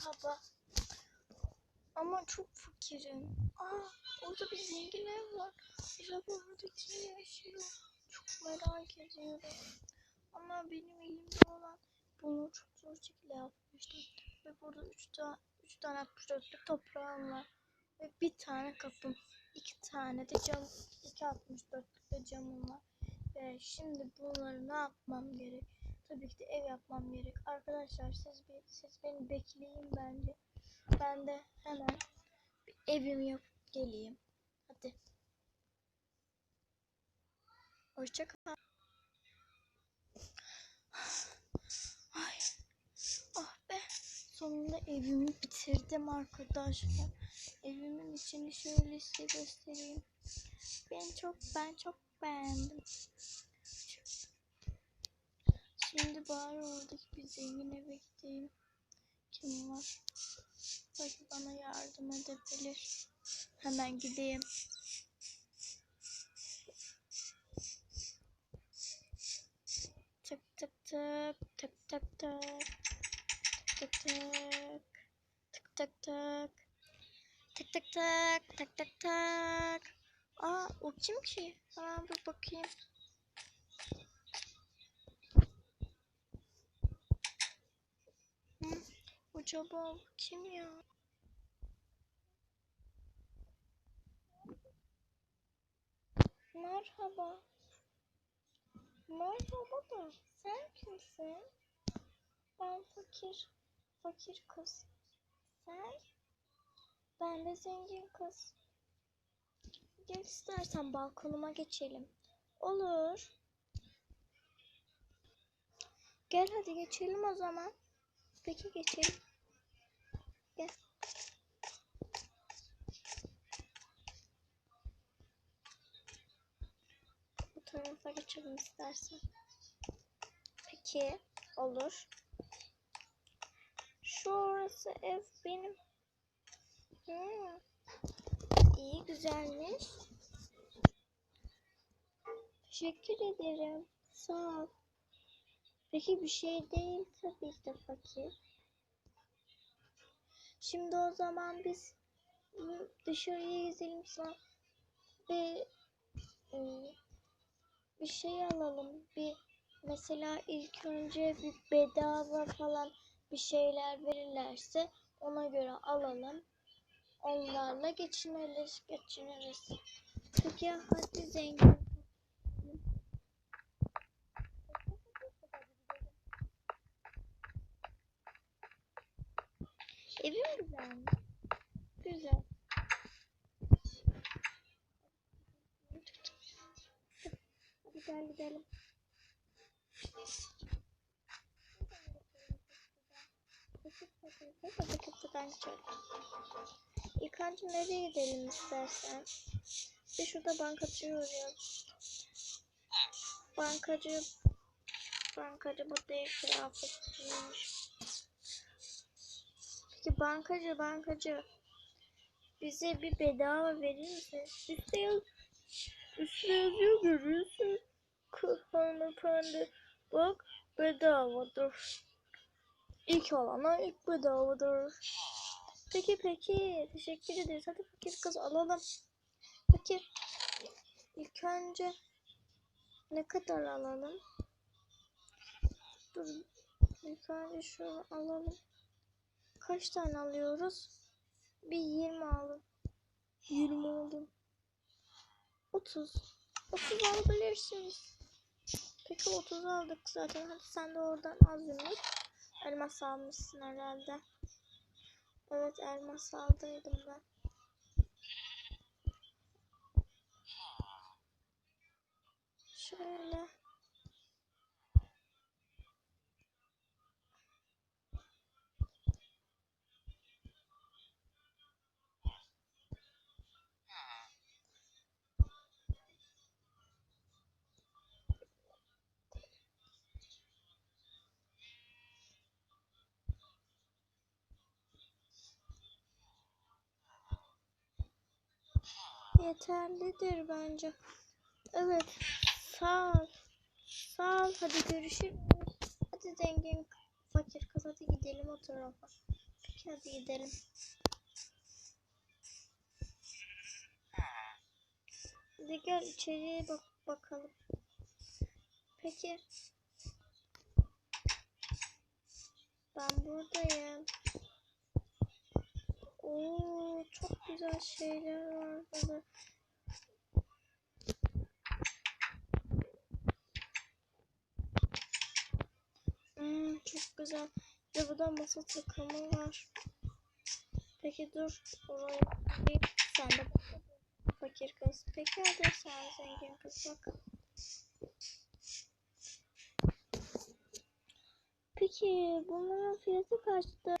Merhaba. Ama çok fakirim. Aa, orada bir zengin ev var. Acaba orada kim yaşıyor? Çok merak ediyorum. Ama benim elimde olan bunu çok zor şekilde yapmıştım. Ve burada üç tane, üç tane 64'lük toprağım var. Ve bir tane kapım. iki tane de cam, iki 64'lük de camım var. Ve şimdi bunları ne yapmam gerek? Tabii ki de yapmam gerek. Arkadaşlar siz, bir, siz beni bekleyin bence. Ben de hemen bir evimi yapıp geleyim. Hadi. Hoşça kal. Ay. Ah be. Sonunda evimi bitirdim arkadaşlar. Evimin içini şöyle size göstereyim. Ben çok ben çok beğendim. Şimdi bari oradaki bir zengin eve gideyim. Kim var? Belki bana yardım edebilir. Hemen gideyim. Tık tık tık tık tık tık tık tık tık tık tık tık tık tık tık tık tık Aa o kim ki? Hemen bir bakayım. Acaba kim ya? Merhaba. Merhaba da sen kimsin? Ben fakir, fakir kız. Sen? Ben de zengin kız. Gel istersen balkonuma geçelim. Olur. Gel hadi geçelim o zaman. Peki geçelim. Gel. Bu tarafa geçelim istersen. Peki olur. Şu orası ev benim. Hmm. İyi güzelmiş. Teşekkür ederim. Sağ ol. Peki bir şey değil tabii ki de fakir. Şimdi o zaman biz dışarıya gezelim sonra bir ı, bir şey alalım. Bir mesela ilk önce bir bedava falan bir şeyler verirlerse ona göre alalım. Onlarla geçiniriz, geçiniriz. Peki hadi zengin. Evim güzel? Güzel. Hadi gel gidelim. Önce nereye gidelim istersen? Bir şurada bankacıya uğrayalım. Bankacı bankacı bu değil kıyafetçiymiş. Peki bankacı bankacı bize bir bedava verir misin? Üstte, yaz, üstte yazıyor görüyorsun. Hanımefendi bak bedavadır. İlk olana ilk bedavadır. Peki peki teşekkür ederiz. Hadi fakir kız alalım. Peki ilk önce ne kadar alalım? Dur ilk önce şunu alalım. Kaç tane alıyoruz? Bir 20 alın. 20 alın. 30. 30 alabilirsiniz. Peki 30 aldık zaten. Hadi sen de oradan az yumruk. Elmas almışsın herhalde. Evet elmas aldıydım ben. Şöyle. Yeterlidir bence. Evet. Sağ ol. Sağ ol. Hadi görüşürüz. Hadi zengin fakir kız hadi gidelim o tarafa. ki hadi gidelim. Hadi gel içeriye bak bakalım. Peki. Ben buradayım. Oo, çok güzel şeyler var burada. Hmm, çok güzel. Bir de burada masa takımı var. Peki dur. Oraya bir sen de. Fakir kız. Peki hadi sen zengin kız bak. Peki bunların fiyatı kaçtı?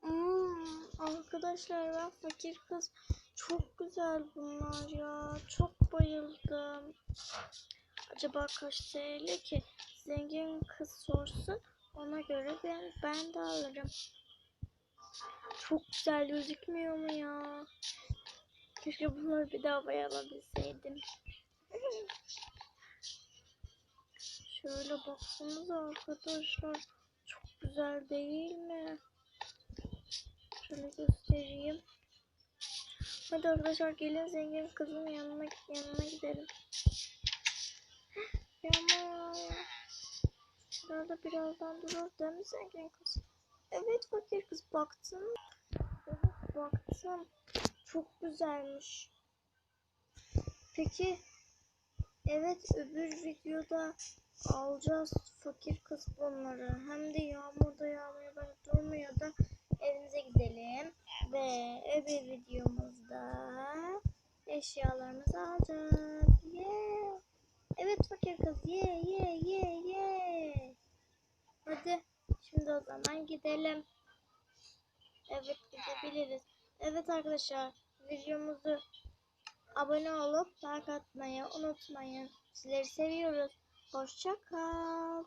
Hmm, arkadaşlar ben fakir kız. Çok güzel bunlar ya. Çok bayıldım. Acaba kaç TL ki? Zengin kız sorsun. Ona göre ben, ben de alırım. Çok güzel gözükmüyor mu ya? Keşke bunları bir daha alabilseydim. Şöyle baksanıza arkadaşlar. Çok güzel değil mi? Şöyle göstereyim. Hadi arkadaşlar gelin zengin kızın yanına yanına gidelim. Yağmur. Şurada birazdan durur değil mi zengin kız? Evet fakir kız baktın mı? Evet baktım. Çok güzelmiş. Peki evet öbür videoda alacağız fakir kız bunları. Hem de yağmurda yağmaya böyle durmuyor da. Öbür videomuzda eşyalarımızı alacağız. Yeah. Evet fakir kız. Ye ye ye ye. Hadi şimdi o zaman gidelim. Evet gidebiliriz. Evet arkadaşlar videomuzu abone olup like atmayı unutmayın. Sizleri seviyoruz. Hoşça kal.